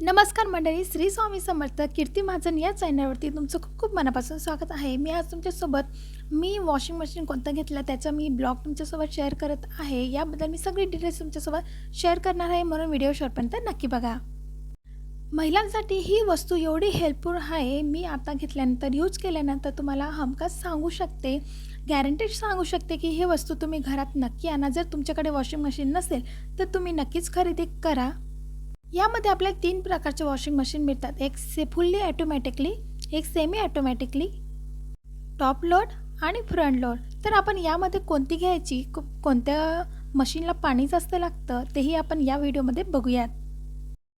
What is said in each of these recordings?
नमस्कार मंडळी श्री स्वामी समर्थ कीर्ती महाजन या चॅनलवरती तुमचं खूप खूप मनापासून स्वागत आहे. मी आज तुमच्यासोबत मी वॉशिंग मशीन कोणतं घेतलं त्याचा मी ब्लॉग तुमच्यासोबत शेअर करत आहे. याबद्दल मी सगळी डिटेल्स तुमच्यासोबत शेअर करणार आहे म्हणून व्हिडिओ शॉर्टपर्यंत नक्की बघा. महिलांसाठी ही वस्तू एवढी हेल्पफुल आहे. मी आता घेतल्यानंतर यूज केल्यानंतर तुम्हाला हमखास सांगू शकते. गॅरंटेड सांगू शकते की ही वस्तू तुम्ही घरात नक्की आणा. जर तुमच्याकडे वॉशिंग मशीन नसेल तर तुम्ही नक्कीच खरेदी करा. यामध्ये आपल्याला तीन प्रकारचे वॉशिंग मशीन मिळतात. एक से फुल्ली ॲटोमॅटिकली एक सेमी ॲटोमॅटिकली टॉप लोड आणि फ्रंट लोड तर आपण यामध्ये कोणती घ्यायची? कोणत्या मशीनला पाणी जास्त लागतं? तेही आपण या व्हिडिओमध्ये बघूयात.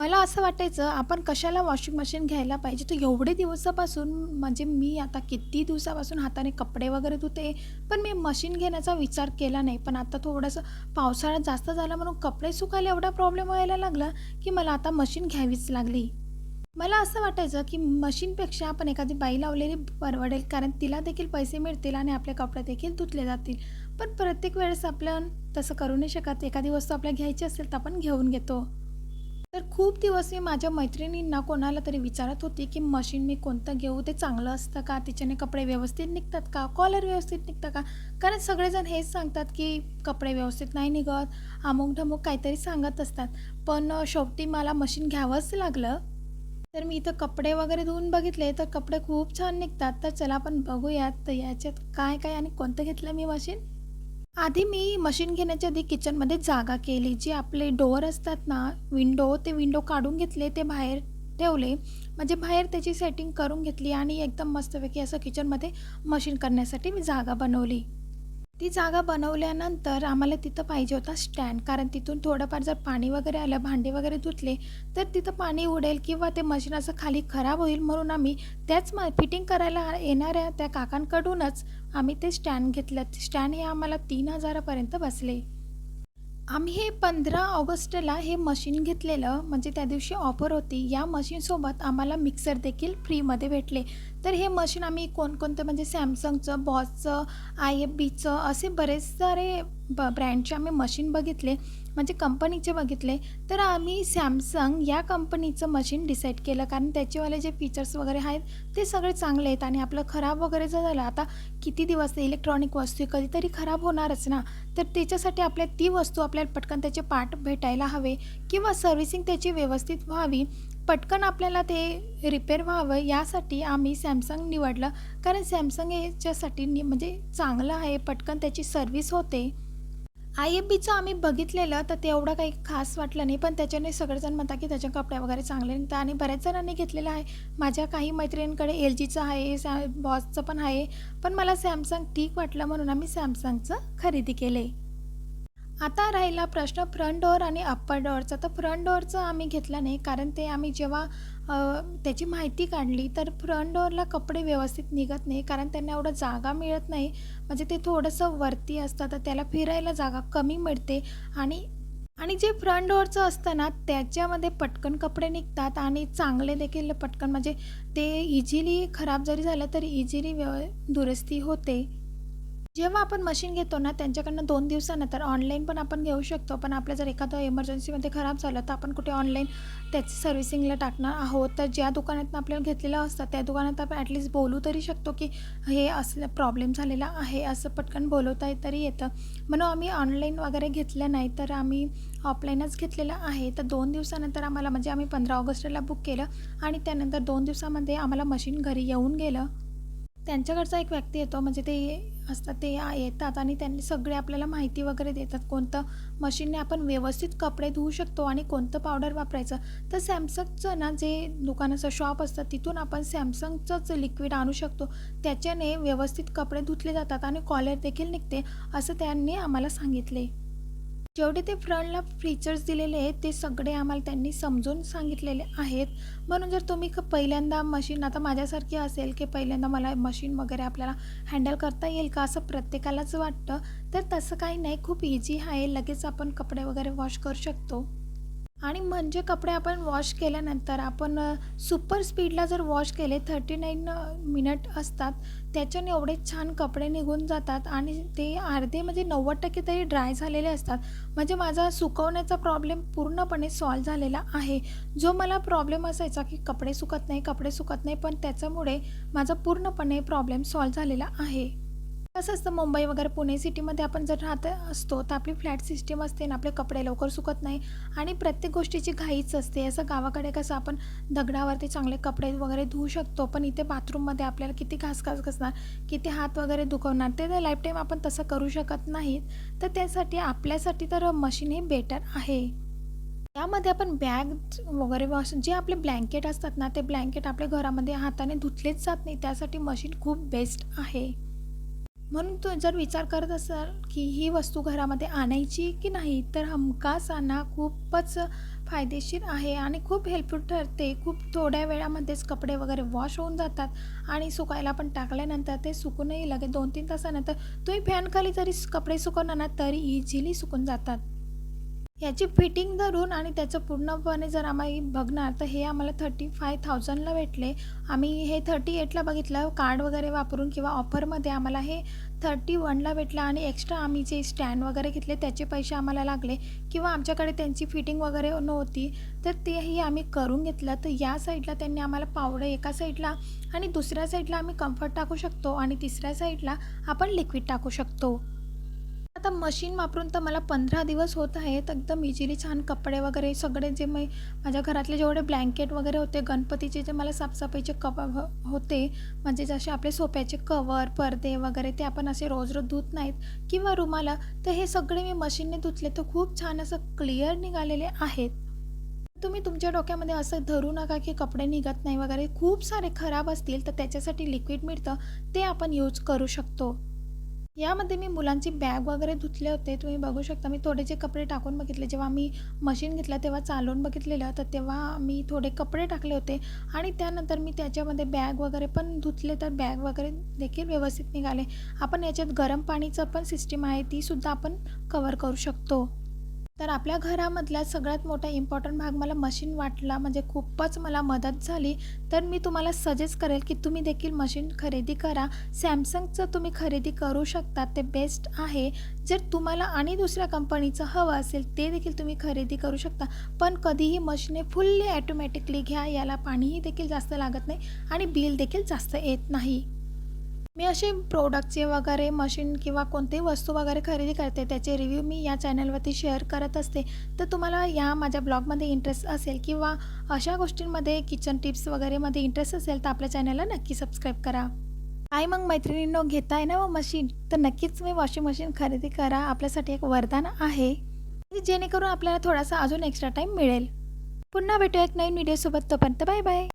मला असं वाटायचं आपण कशाला वॉशिंग मशीन घ्यायला पाहिजे? तर एवढे दिवसापासून म्हणजे मी आता किती दिवसापासून हाताने कपडे वगैरे धुते पण मी मशीन घेण्याचा विचार केला नाही. पण आता थोडंसं पावसाळा जास्त झाला म्हणून कपडे सुकायला एवढा प्रॉब्लेम व्हायला लागला की मला आता मशीन घ्यावीच लागली. मला असं वाटायचं की मशीनपेक्षा आपण एखादी बाई लावलेली परवडेल कारण तिला देखील पैसे मिळतील आणि आपले कपडे देखील धुतले जातील. पण प्रत्येक वेळेस आपण तसं करू नाही शकत. एखादी वस्तू आपल्याला घ्यायची असेल तर आपण घेऊन घेतो. तर खूप दिवस मी माझ्या मैत्रिणींना कोणाला तरी विचारत होती की मशीन मी कोणतं घेऊ? ते चांगलं असतं का? तिच्याने कपडे व्यवस्थित निघतात का? कॉलर व्यवस्थित निघतं का? कारण सगळेजण हेच सांगतात की कपडे व्यवस्थित नाही निघत. अमुक ढमुक काहीतरी सांगत असतात. पण शेवटी मला मशीन घ्यावंच लागलं. तर मी इथं कपडे वगैरे धुवून बघितले तर कपडे खूप छान निघतात. तर चला आपण बघूयात तर याच्यात काय काय आणि कोणतं घेतलं मी मशीन? आधी मी मशीन घेण्याच्या आधी किचनमध्ये जागा केली. जे आपले डोअर असतात ना विंडो ते विंडो काढून घेतले ते बाहेर ठेवले. म्हणजे बाहेर त्याची सेटिंग करून घेतली आणि एकदम मस्तपैकी असं किचनमध्ये मशीन करण्यासाठी मी जागा बनवली. ती जागा बनवल्यानंतर आम्हाला तिथं पाहिजे होता स्टँड. कारण तिथून थोडंफार जर पाणी वगैरे आलं भांडे वगैरे धुतले तर तिथं पाणी उडेल किंवा ते मशीन असं खाली खराब होईल म्हणून आम्ही त्याच म फिटिंग करायला येणाऱ्या त्या काकांकडूनच आम्ही ते स्टँड घेतलं. स्टँड हे आम्हाला तीन हजारापर्यंत बसले. आम्ही हे पंधरा ऑगस्टला हे मशीन घेतलेलं म्हणजे त्या दिवशी ऑफर होती. या मशीनसोबत आम्हाला मिक्सर देखील फ्रीमध्ये भेटले. तर हे मशीन आम्ही कोणकोणतं म्हणजे सॅमसंगचं बॉसचं आय एफ बीचं असे बरेच सारे ब ब्रँडचे आम्ही मशीन बघितले. म्हणजे कंपनीचे बघितले तर आम्ही सॅमसंग या कंपनीचं मशीन डिसाईड केलं. कारण त्याचेवाले जे फीचर्स वगैरे आहेत ते सगळे चांगले आहेत आणि आपलं खराब वगैरे जर झालं आता किती दिवस ते इलेक्ट्रॉनिक वस्तू कधीतरी खराब होणारच ना. तर त्याच्यासाठी आपल्या ती वस्तू आपल्याला पटकन त्याचे पार्ट भेटायला हवे किंवा सर्व्हिसिंग त्याची व्यवस्थित व्हावी पटकन आपल्याला ते रिपेअर व्हावं यासाठी आम्ही सॅमसंग निवडलं. कारण सॅमसंग याच्यासाठी नि म्हणजे चांगलं आहे पटकन त्याची सर्व्हिस होते. आय एफ बीचं आम्ही बघितलेलं तर ते एवढं काही खास वाटलं नाही. पण त्याच्याने सगळेजण म्हणतात की त्याच्या कपडे वगैरे चांगले निघतात आणि बऱ्याच जणांनी घेतलेलं आहे. माझ्या काही मैत्रिणींकडे एल जीचं आहे सॅ बॉसचं पण आहे. पण मला सॅमसंग ठीक वाटलं म्हणून आम्ही सॅमसंगचं खरेदी केले आता राहिला प्रश्न फ्रंट डोअर आणि अप्पर डोअरचा तर फ्रंट डोअरचं आम्ही घेतलं नाही कारण ते आम्ही जेव्हा त्याची माहिती काढली तर फ्रंट डोअरला कपडे व्यवस्थित निघत नाही कारण त्यांना एवढं जागा मिळत नाही. म्हणजे ते थोडंसं वरती असतं तर त्याला फिरायला जागा कमी मिळते. आणि आणि जे फ्रंट डोअरचं असतं ना त्याच्यामध्ये पटकन कपडे निघतात आणि चांगले देखील पटकन म्हणजे ते इझिली खराब जरी झालं तरी इझिली व्यव दुरुस्ती होते. जेव्हा आपण मशीन घेतो ना त्यांच्याकडनं दोन दिवसानंतर ऑनलाईन पण आपण घेऊ शकतो. पण आपलं जर एखादं एमर्जन्सीमध्ये खराब झालं तर आपण कुठे ऑनलाईन त्याची सर्व्हिसिंगला टाकणार आहोत. तर ज्या दुकानातनं आपल्याला घेतलेलं असतं त्या दुकानात आपण ॲटलिस्ट बोलू तरी शकतो की हे असलं प्रॉब्लेम झालेला आहे असं पटकन बोलवता तरी येतं. म्हणून आम्ही ऑनलाईन वगैरे घेतलं नाही तर आम्ही ऑफलाईनच घेतलेलं आहे. तर दोन दिवसानंतर आम्हाला म्हणजे आम्ही पंधरा ऑगस्टला बुक केलं आणि त्यानंतर दोन दिवसामध्ये आम्हाला मशीन घरी येऊन गेलं. त्यांच्याकडचा एक व्यक्ती येतो म्हणजे ते असतात ते येतात आणि त्यांनी सगळे आपल्याला माहिती वगैरे देतात. कोणतं मशीनने आपण व्यवस्थित कपडे धुवू शकतो आणि कोणतं पावडर वापरायचं. तर सॅमसंगचं ना जे दुकानाचं शॉप असतं तिथून आपण सॅमसंगचंच लिक्विड आणू शकतो. त्याच्याने व्यवस्थित कपडे धुतले जातात आणि कॉलर देखील निघते असं त्यांनी आम्हाला सांगितले. जेवढे ते फ्रंटला फीचर्स दिलेले आहेत ते सगळे आम्हाला त्यांनी समजून सांगितलेले आहेत. म्हणून जर तुम्ही क- पहिल्यांदा मशीन आता माझ्यासारखी असेल की पहिल्यांदा मला मशीन वगैरे आपल्याला हँडल करता येईल का असं प्रत्येकालाच वाटतं तर तसं काही नाही. खूप इझी आहे. लगेच आपण कपडे वगैरे वॉश करू शकतो. आणि म्हणजे कपडे आपण वॉश केल्यानंतर आपण सुपर स्पीडला जर वॉश केले थर्टी नाईन मिनट असतात त्याच्याने एवढे छान कपडे निघून जातात आणि ते अर्धे म्हणजे नव्वद टक्के तरी ड्राय झालेले असतात. म्हणजे माझा सुकवण्याचा प्रॉब्लेम पूर्णपणे सॉल्व झालेला आहे. जो मला प्रॉब्लेम असायचा की कपडे सुकत नाही कपडे सुकत नाही पण त्याच्यामुळे माझा पूर्णपणे प्रॉब्लेम सॉल्व झालेला आहे. कसं असतं मुंबई वगैरे पुणे सिटीमध्ये आपण जर राहत असतो तर आपली फ्लॅट सिस्टीम असते ना आपले कपडे लवकर सुकत नाही. आणि प्रत्येक गोष्टीची घाईच असते. असं गावाकडे कसं आपण दगडावरती चांगले कपडे वगैरे धुवू शकतो पण इथे बाथरूममध्ये आपल्याला किती घासघास घासणार किती हात वगैरे दुखवणार ते तर लाईफ टाईम आपण तसं करू शकत नाहीत. तर त्यासाठी आपल्यासाठी तर मशीन हे बेटर आहे. त्यामध्ये आपण बॅग वगैरे वॉश जे आपले ब्लँकेट असतात ना ते ब्लँकेट आपल्या घरामध्ये हाताने धुतलेच जात नाही. त्यासाठी मशीन खूप बेस्ट आहे. म्हणून तू जर विचार करत असाल की ही वस्तू घरामध्ये आणायची की नाही तर हमखास आणा खूपच फायदेशीर आहे आणि खूप हेल्पफुल ठरते. खूप थोड्या वेळामध्येच कपडे वगैरे वॉश होऊन जातात आणि सुकायला पण टाकल्यानंतर ते सुकूनही लगेच दोन तीन तासानंतर तुम्ही फॅनखाली जरी कपडे सुकवणार ना तरी इझिली सुकून जातात. याची फिटिंग धरून आणि त्याचं पूर्णपणे जर आम्ही बघणार तर हे आम्हाला थर्टी फाय थाउजंडला भेटले. आम्ही हे थर्टी एटला बघितलं कार्ड वगैरे वापरून किंवा ऑफरमध्ये आम्हाला हे थर्टी वनला भेटलं आणि एक्स्ट्रा आम्ही जे स्टँड वगैरे घेतले त्याचे पैसे आम्हाला लागले किंवा आमच्याकडे त्यांची फिटिंग वगैरे नव्हती तर तेही आम्ही करून घेतलं. तर या साईडला त्यांनी आम्हाला पावडं एका साईडला आणि दुसऱ्या साईडला आम्ही कम्फर्ट टाकू शकतो आणि तिसऱ्या साईडला आपण लिक्विड टाकू शकतो. आता मशीन वापरून तर मला पंधरा दिवस होत आहेत. एकदम इजिली छान कपडे वगैरे सगळे जे मी माझ्या घरातले जेवढे ब्लँकेट वगैरे होते गणपतीचे जे मला साफसफाईचे कप होते म्हणजे जसे आपले सोप्याचे कवर पडदे वगैरे ते आपण असे रोज रोज धुत नाहीत किंवा रुमाला तर हे सगळे मी मशीनने धुतले तर खूप छान असं क्लिअर निघालेले आहेत. तुम्ही तुमच्या डोक्यामध्ये असं धरू नका की कपडे निघत नाही वगैरे. खूप सारे खराब असतील तर त्याच्यासाठी लिक्विड मिळतं ते आपण यूज करू शकतो. यामध्ये मी मुलांची बॅग वगैरे धुतले होते. तुम्ही बघू शकता मी थोडेसे कपडे टाकून बघितले. जेव्हा मी मशीन घेतलं तेव्हा चालवून बघितलेलं. तर तेव्हा मी थोडे कपडे टाकले होते. आणि त्यानंतर मी त्याच्यामध्ये बॅग वगैरे पण धुतले तर बॅग वगैरे देखील व्यवस्थित निघाले. आपण याच्यात गरम पाणीचं पण सिस्टीम आहे तीसुद्धा आपण कवर करू शकतो. तर आपल्या घरामधला सगळ्यात मोठा इम्पॉर्टंट भाग मला मशीन वाटला म्हणजे खूपच मला मदत झाली. तर मी तुम्हाला सजेस्ट करेल की तुम्ही देखील मशीन खरेदी करा. सॅमसंगचं तुम्ही खरेदी करू शकता ते बेस्ट आहे. जर तुम्हाला आणि दुसऱ्या कंपनीचं हवं असेल ते देखील तुम्ही खरेदी करू शकता. पण कधीही मशीने फुल्ली ॲटोमॅटिकली घ्या याला पाणीही देखील जास्त लागत नाही आणि बिल देखील जास्त येत नाही. मी असे प्रोडक्टचे वगैरे मशीन किंवा कोणतेही वस्तू वगैरे खरेदी करते त्याचे रिव्ह्यू मी या चॅनलवरती शेअर करत असते. तर तुम्हाला या माझ्या ब्लॉगमध्ये इंटरेस्ट असेल किंवा अशा गोष्टींमध्ये किचन टिप्स वगैरेमध्ये इंटरेस्ट असेल तर आपल्या चॅनलला नक्की सबस्क्राईब करा. काय मग मैत्रिणींनो घेताय ना हो मग मशीन तर नक्कीच मी वॉशिंग मशीन खरेदी करा. आपल्यासाठी एक वरदान आहे. जेणेकरून आपल्याला थोडासा अजून एक्स्ट्रा टाईम मिळेल. पुन्हा भेटू एक नवीन व्हिडिओसोबत तोपर्यंत बाय बाय